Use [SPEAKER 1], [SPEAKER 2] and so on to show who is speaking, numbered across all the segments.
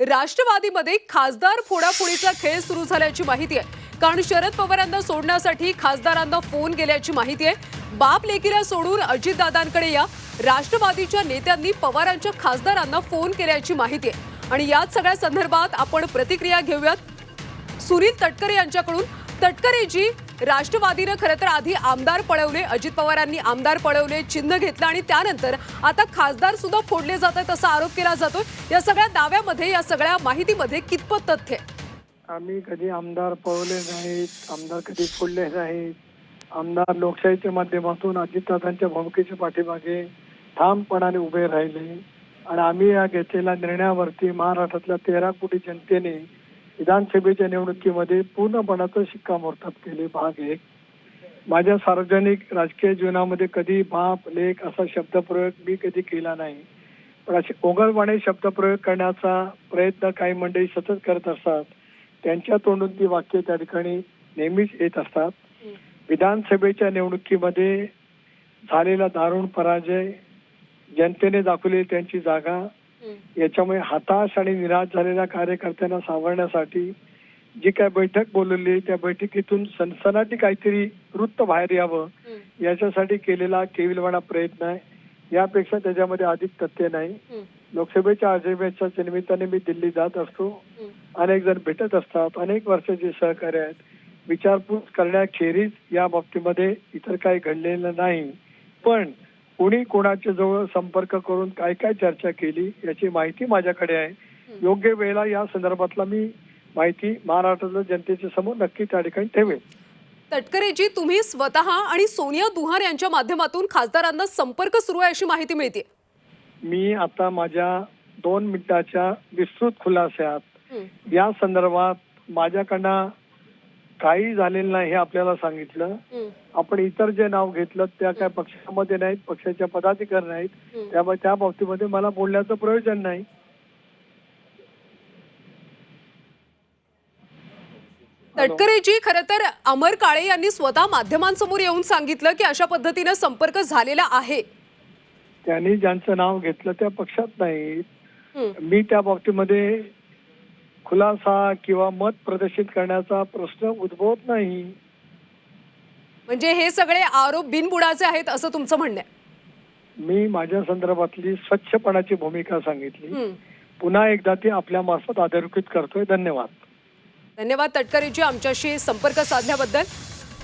[SPEAKER 1] राष्ट्रवादीमध्ये खासदार फोडाफोडीचा खेळ सुरू झाल्याची माहिती आहे. कारण शरद पवारांना सोडण्यासाठी खासदारांना फोन गेल्याची माहिती आहे. बाप लेकीला सोडून अजितदादांकडे या. राष्ट्रवादीच्या नेत्यांनी पवारांच्या खासदारांना फोन केल्याची माहिती आहे. आणि याच सगळ्या संदर्भात आपण प्रतिक्रिया घेऊयात. सुनील तटकरे यांच्याकडून. तटकरेजी राष्ट्रवादीनं खरं तर आधी आमदार पळवले अजित पवारांनी आमदार पळवले चिन्ह घेतलं आणि त्यानंतर आता खासदार सुद्धा फोडले जात आहेत असा आरोप केला जातो या सगळ्या दाव्यामध्ये या सगळ्या माहितीमध्ये कितपत तथ्य आहे?
[SPEAKER 2] आम्ही कधी आमदार पळवले नाहीत आमदार कधी फोडले नाहीत. आमदार लोकशाहीच्या माध्यमातून अजितदादांच्या भूमिकेच्या पाठीमागे ठामपणाने उभे राहिले. आणि आम्ही या घेतलेल्या निर्णयावरती महाराष्ट्रातल्या तेरा कोटी जनतेने विधानसभेच्या निवडणुकीमध्ये पूर्णपणाचं शिक्कामोर्तब केले भाग एक. माझ्या सार्वजनिक राजकीय जीवनामध्ये कधी बाप लेख असा शब्दप्रयोग मी कधी केला नाही. पण असे ओघळवाणे शब्दप्रयोग करण्याचा प्रयत्न काही मंडळी सतत करत असतात. त्यांच्या तोंडून ती वाक्य त्या ठिकाणी नेहमीच येत असतात. विधानसभेच्या निवडणुकीमध्ये झालेला दारुण पराजय जनतेने दाखवलेली त्यांची जागा याच्यामुळे हताश आणि निराश झालेल्या कार्यकर्त्यांना सावरण्यासाठी जी काय बैठक बोलवली त्या बैठकीतून सनसनाटी काहीतरी वृत्त बाहेर यावं याच्यासाठी केलेला केविलवाणा प्रयत्न आहे. यापेक्षा त्याच्यामध्ये अधिक तथ्य नाही. लोकसभेच्या अधिवेशनाच्या निमित्ताने मी दिल्ली जात असतो. अनेक जण भेटत असतात. अनेक वर्षाचे सहकार्य आहेत. विचारपूस करण्याखेरीज या बाबतीमध्ये इतर काही घडलेलं नाही. पण कोणी कोणाच्या जवळ संपर्क करून काय काय चर्चा केली याची माहिती माझ्याकडे आहे. योग्य वेळेला या संदर्भातला मी माहिती महाराष्ट्रातल्या जनतेच्या समोर नक्की त्या ठिकाणी ठेवेल
[SPEAKER 1] तटकरेजी तुम्ही स्वतः आणि सोनिया दुहार यांच्या माध्यमातून खासदारांना संपर्क सुरू आहे अशी माहिती मिळते.
[SPEAKER 2] मी आता माझ्या दोन मिनिटाच्या विस्तृत खुलास्यात या संदर्भात माझ्याकडनं काही झालेलं नाही हे आपल्याला सांगितलं. आपण इतर जे नाव घेतलं त्या काय पक्षामध्ये नाहीत पक्षाच्या पदाधिकारी नाहीत. त्यामुळे त्या बाबतीमध्ये मला बोलण्याचं प्रयोजन नाही.
[SPEAKER 1] तटकरेजी खरं तर अमर काळे यांनी स्वतः माध्यमांसमोर येऊन सांगितलं की अशा पद्धतीनं संपर्क झालेला आहे.
[SPEAKER 2] त्यांनी ज्यांचं नाव घेतलं त्या पक्षात नाहीत. मी त्या बाबतीमध्ये खुलासा किंवा मत प्रदर्शित करण्याचा प्रश्न उद्भवत नाही.
[SPEAKER 1] म्हणजे हे सगळे आरोप बिनबुडाचे आहेत असं तुमचं म्हणणं आहे?
[SPEAKER 2] मी माझ्या संदर्भातली स्वच्छपणाची भूमिका सांगितली. पुन्हा एकदा ती आपल्या मार्फत अधोरेखित करतोय. धन्यवाद.
[SPEAKER 1] धन्यवाद तटकरेजी आमच्याशी संपर्क साधल्याबद्दल.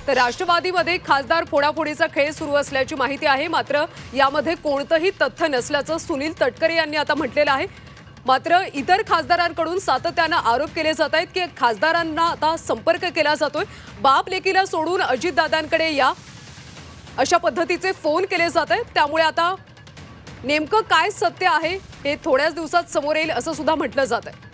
[SPEAKER 1] तर राष्ट्रवादीमध्ये खासदार फोडाफोडीचा खेळ सुरू असल्याची माहिती आहे. मात्र यामध्ये कोणतंही तथ्य नसल्याचं सुनील तटकरे यांनी आता म्हटलेलं आहे. मात्र इतर खासदारांकडून सातत्यानं आरोप केले जात आहेत की खासदारांना आता संपर्क केला जातोय. बाप लेकीला सोडून अजितदादांकडे या. अशा पद्धतीचे फोन केले जात आहेत. त्यामुळे आता नेमकं काय सत्य आहे हे थोड्याच दिवसात समोर येईल असं सुद्धा म्हटलं जात आहे.